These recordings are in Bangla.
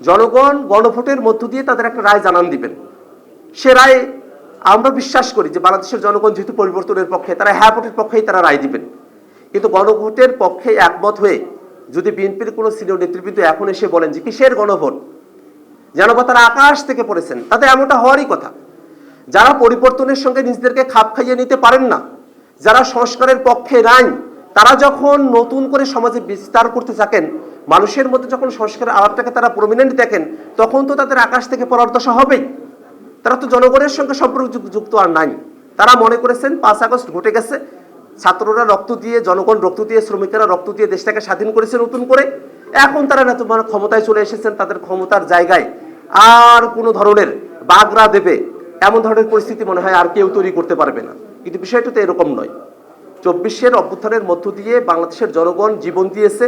জনগণ গণভোটের মধ্য দিয়ে তাদের একটা রায় জানান দিবেন। সে রায় আমরা বিশ্বাস করি যে বাংলাদেশের জনগণ যেহেতু পরিবর্তনের পক্ষে, তারা হ্যাঁ ভোটের পক্ষেই তারা রায় দিবেন। কিন্তু গণভোটের পক্ষে একমত হয়ে যদি বিএনপির কোনো সিনিয়র নেতৃবৃন্দ এখন এসে বলেন যে কিসের গণভোট? যেন বা তারা আকাশ থেকে পড়েছেন তাদের এমনটা হওয়ারই কথা। যারা পরিবর্তনের সঙ্গে নিজেদেরকে খাপ খাইয়ে নিতে পারেন না, যারা সংস্কারের পক্ষে নাই, তারা যখন নতুন করে সমাজে বিস্তার করতে থাকেন মানুষের মধ্যে যখন সংস্কারের আলাপটাকে তারা প্রমিনেন্ট দেখেন, তখন তো তাদের আকাশ থেকে পড়ার দশা হবেই। তারা তো জনগণের সঙ্গে সম্পর্ক যুক্ত আর নাই। তারা মনে করেছেন পাঁচ আগস্ট ঘটে গেছে। ছাত্ররা রক্ত দিয়ে, জনগণ রক্ত দিয়ে, শ্রমিকেরা রক্ত দিয়ে দেশটাকে স্বাধীন করেছে নতুন করে। এখন তারা না তোমার ক্ষমতায় চলে এসেছেন তাদের ক্ষমতার জায়গায়। আর কোনো ধরনের বাগরা দেবে, এমন ধরনের পরিস্থিতি মনে হয় আর কেউ তৈরি করতে পারবে না। কিন্তু বিষয়টা তো এরকম নয়। চব্বিশের অভ্যুত্থানের মধ্য দিয়ে বাংলাদেশের জনগণ জীবন দিয়েছে।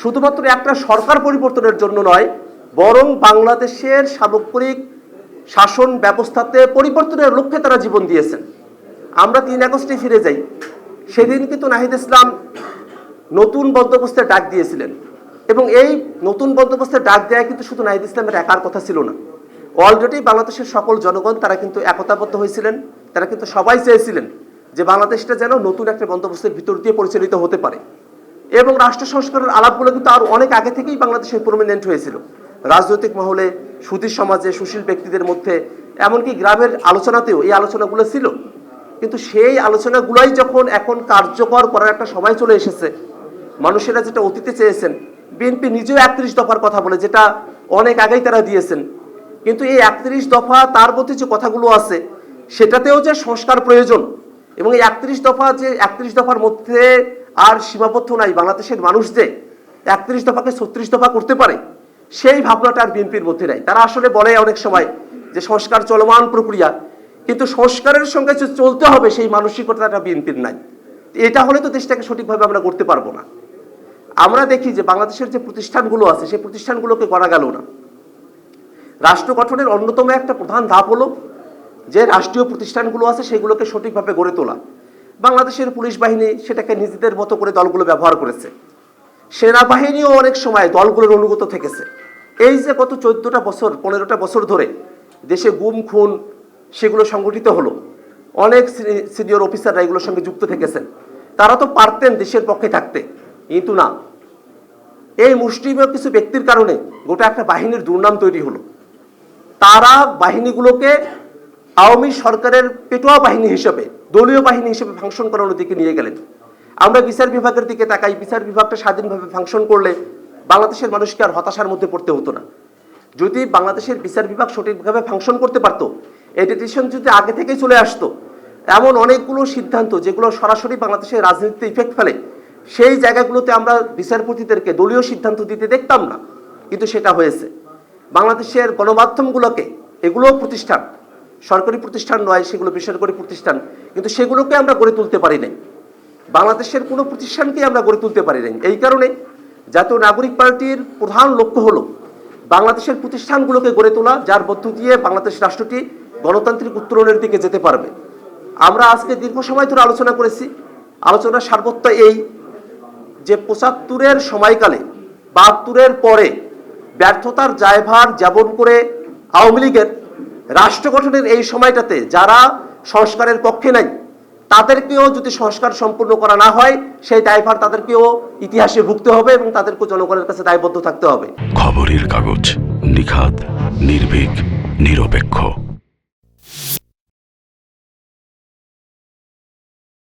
শুধুমাত্র একটা সরকার পরিবর্তনের জন্য নয়, বরং বাংলাদেশের সামগ্রিক শাসন ব্যবস্থাতে পরিবর্তনের লক্ষ্যে তারা জীবন দিয়েছেন। আমরা তিন আগস্টে ফিরে যাই। সেদিন কিন্তু নাহিদ ইসলাম নতুন বন্দোবস্তের ডাক দিয়েছিলেন। এবং এই নতুন বন্দোবস্তের ডাক দেওয়া কিন্তু শুধু নাহিদ ইসলামের একার কথা ছিল না। অলরেডি বাংলাদেশের সকল জনগণ তারা কিন্তু একতাবদ্ধ হয়েছিলেন। তারা কিন্তু সবাই চেয়েছিলেন যে বাংলাদেশটা যেন নতুন একটা বন্দোবস্তের ভিতর দিয়ে পরিচালিত হতে পারে। এবং রাষ্ট্র সংস্কারের আলাপগুলো কিন্তু আরও অনেক আগে থেকেই বাংলাদেশে প্রমিনেন্ট হয়েছিল। রাজনৈতিক মহলে সুধী সমাজে সুশীল ব্যক্তিদের মধ্যে, এমনকি গ্রামের আলোচনাতেও এই আলোচনাগুলো ছিল। কিন্তু সেই আলোচনাগুলোই যখন এখন কার্যকর করার একটা সময় চলে এসেছে, মানুষেরা যেটা অতীতে চেয়েছেন, বিএনপি নিজেও একত্রিশ দফার কথা বলে, যেটা অনেক আগেই তারা দিয়েছেন। কিন্তু এই একত্রিশ দফা তার মধ্যে যে কথাগুলো আছে, সেটাতেও যে সংস্কার প্রয়োজন, এবং এই একত্রিশ দফা যে একত্রিশ দফার মধ্যে আর সীমাবদ্ধ নাই বাংলাদেশের মানুষ যে একত্রিশ দফাকে ছত্রিশ দফা করতে পারে, সেই ভাবনাটা আর বিএনপির মধ্যে নাই। তারা আসলে বলে অনেক সময় যে সংস্কার চলমান প্রক্রিয়া, কিন্তু সংস্কারের সঙ্গে চলতে হবে সেই মানসিকতাটা বিএনপির নাই। এটা হলে তো দেশটাকে সঠিকভাবে আমরা করতে পারব না। আমরা দেখি যে বাংলাদেশের যে প্রতিষ্ঠানগুলো আছে, সেই প্রতিষ্ঠানগুলোকে করা গেল না। রাষ্ট্র গঠনের অন্যতম একটা প্রধান ধাপ হলো যে রাষ্ট্রীয় প্রতিষ্ঠানগুলো আছে, সেগুলোকে সঠিকভাবে গড়ে তোলা। বাংলাদেশের পুলিশ বাহিনী সেটাকে নিজেদের মতো করে দলগুলো ব্যবহার করেছে। সেনাবাহিনীও অনেক সময় দলগুলোর অনুগত থেকেছে। এই যে গত চোদ্দটা বছর, পনেরোটা বছর ধরে দেশে গুম, খুন সেগুলো সংগঠিত হলো। অনেক সিনিয়র অফিসাররা এগুলোর সঙ্গে যুক্ত থেকেছেন। তারা তো পারতেন দেশের পক্ষে থাকতে, কিন্তু না। এই মুষ্টিমেয় কিছু ব্যক্তির কারণে গোটা একটা বাহিনীর দুর্নাম তৈরি হলো। তারা বাহিনীগুলোকে আওয়ামী সরকারের পেটোয়া বাহিনী হিসেবে, দলীয় বাহিনী হিসেবে ফাংশন করানোর দিকে নিয়ে গেলেন। আমরা বিচার বিভাগের দিকে তাকাই, বিচার বিভাগটা স্বাধীনভাবে ফাংশন করলে বাংলাদেশের মানুষকে আর হতাশার মধ্যে পড়তে হতো না। যদি বাংলাদেশের বিচার বিভাগ সঠিকভাবে ফাংশন করতে পারতো, এই ডিসিশন যদি আগে থেকেই চলে আসতো, এমন অনেকগুলো সিদ্ধান্ত যেগুলো সরাসরি বাংলাদেশের রাজনীতিতে ইফেক্ট ফেলে, সেই জায়গাগুলোতে আমরা বিচারপতিদেরকে দলীয় সিদ্ধান্ত দিতে দেখতাম না। কিন্তু সেটা হয়েছে। বাংলাদেশের গণমাধ্যমগুলোকে এগুলোও প্রতিষ্ঠান সরকারি প্রতিষ্ঠান নয়, সেগুলো বেসরকারি প্রতিষ্ঠান। কিন্তু সেগুলোকে আমরা গড়ে তুলতে পারি নাই। বাংলাদেশের কোনো প্রতিষ্ঠানকেই আমরা গড়ে তুলতে পারি নাই। এই কারণে জাতীয় নাগরিক পার্টির প্রধান লক্ষ্য হলো বাংলাদেশের প্রতিষ্ঠানগুলোকে গড়ে তোলা, যার মধ্য দিয়ে বাংলাদেশ রাষ্ট্রটি গণতান্ত্রিক উত্তরণের দিকে যেতে পারবে। আমরা আজকে দীর্ঘ সময় ধরে আলোচনা করেছি। আলোচনার সার্বত্য এই যে পঁচাত্তরের সময়কালে, বাহাত্তরের পরে ব্যর্থতার জায়ভার যেমন করে আওয়ামী লীগের রাষ্ট্র গঠনের এই সময়টাতে যারা সংস্কারের পক্ষে নাই, তাদেরকেও যদি সংস্কার সম্পূর্ণ করা না হয়, সেই দায়ভার তাদেরকেও ইতিহাসে ভুগতে হবে এবং তাদেরকেও জনগণের কাছে দায়বদ্ধ থাকতে হবে। খবরের কাগজ নিখাত নির্ভীক, নিরপেক্ষ।